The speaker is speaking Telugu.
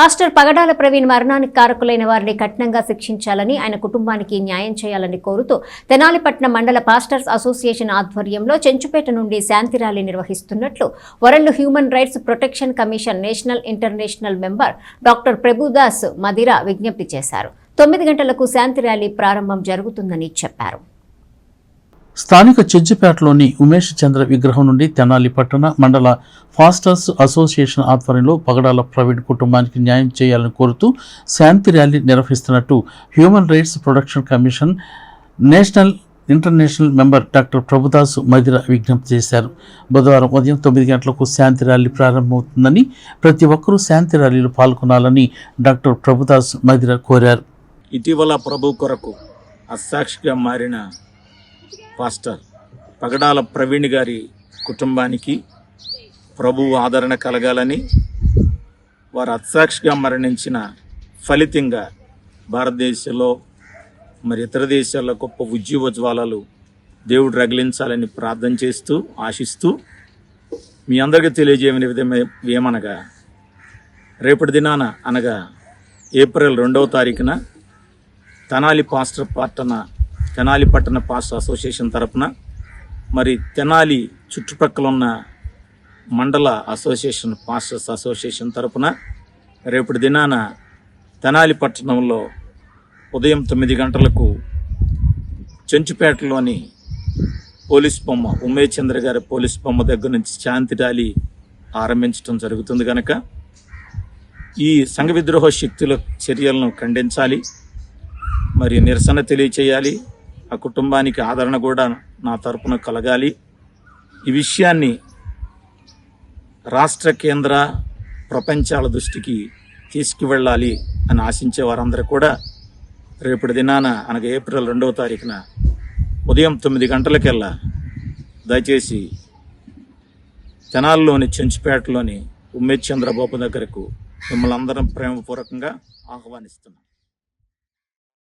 పాస్టర్ పగడాల ప్రవీణ్ మరణానికి కారకులైన వారిని కఠినంగా శిక్షించాలని ఆయన కుటుంబానికి న్యాయం చేయాలని కోరుతూ తెనాలిపట్నం మండల పాస్టర్స్ అసోసియేషన్ ఆధ్వర్యంలో చెంచుపేట నుండి శాంతి ర్యాలీ నిర్వహిస్తున్నట్లు world human rights protection commission national international member doctor Prabhudas Madira విజ్ఞప్తి చేశారు. తొమ్మిది గంటలకు శాంతి ర్యాలీ ప్రారంభం జరుగుతుందని చెప్పారు. స్థానిక చెజ్జిపేటలోని ఉమేష్ చంద్ర విగ్రహం నుండి తెనాలి పట్టణ మండల ఫాస్టర్స్ అసోసియేషన్ ఆధ్వర్యంలో పగడాల ప్రవీణ్ కుటుంబానికి న్యాయం చేయాలని కోరుతూ శాంతి rally నిర్వహిస్తున్నట్టు human rights protection commission national international member doctor Prabhudas Madira విజ్ఞప్తి చేశారు. బుధవారం ఉదయం తొమ్మిది గంటలకు శాంతి ర్యాలీ ప్రారంభమవుతుందని ప్రతి ఒక్కరూ శాంతి ర్యాలీలో పాల్గొనాలని డాక్టర్ ప్రభుదాస్ మదిర కోరారు. ఇటీవల ప్రభు కొరకు అసాక్షిగా మారిన పాస్టర్ పగడాల ప్రవీణ్ గారి కుటుంబానికి ప్రభు ఆదరణ కలగాలని వారు అత్సాక్షిగా మరణించిన ఫలితంగా భారతదేశంలో మరి ఇతర దేశాల్లో గొప్ప ఉజ్జీవజ్వాలలు దేవుడు రగిలించాలని ప్రార్థన చేస్తూ ఆశిస్తూ మీ అందరికీ తెలియజేయని విధమే ఏమనగా రేపటి దినాన అనగా ఏప్రిల్ రెండవ తారీఖున తనాలి పాస్టర్ పార్టన తెనాలి పట్టణ పాస్టర్ అసోసియేషన్ తరపున మరి తెనాలి చుట్టుపక్కల ఉన్న మండల అసోసియేషన్ పాస్టర్స్ అసోసియేషన్ తరపున రేపటి దినాన తెనాలి పట్టణంలో ఉదయం తొమ్మిది గంటలకు చెంచుపేటలోని పోలీస్ బొమ్మ ఉమేష్ చంద్ర గారి పోలీస్ బొమ్మ దగ్గర నుంచి శాంతి ర్యాలీ ఆరంభించడం జరుగుతుంది కనుక ఈ సంఘ విద్రోహ శక్తుల చర్యలను ఖండించాలి. మరి నిరసన తెలియచేయాలి. ఆ కుటుంబానికి ఆదరణ కూడా నా తరపున కలగాలి. ఈ విషయాన్ని రాష్ట్ర కేంద్ర ప్రపంచాల దృష్టికి తీసుకువెళ్ళాలి అని ఆశించే వారందరూ కూడా రేపటి దినాన అనగా ఏప్రిల్ రెండవ తారీఖున ఉదయం తొమ్మిది గంటలకెల్లా దయచేసి తెనాల్లోని చెంచుపేటలోని ఉమ్మేద్ చంద్రబాబు దగ్గరకు మిమ్మల్ని అందరం ప్రేమపూర్వకంగా ఆహ్వానిస్తున్నాం.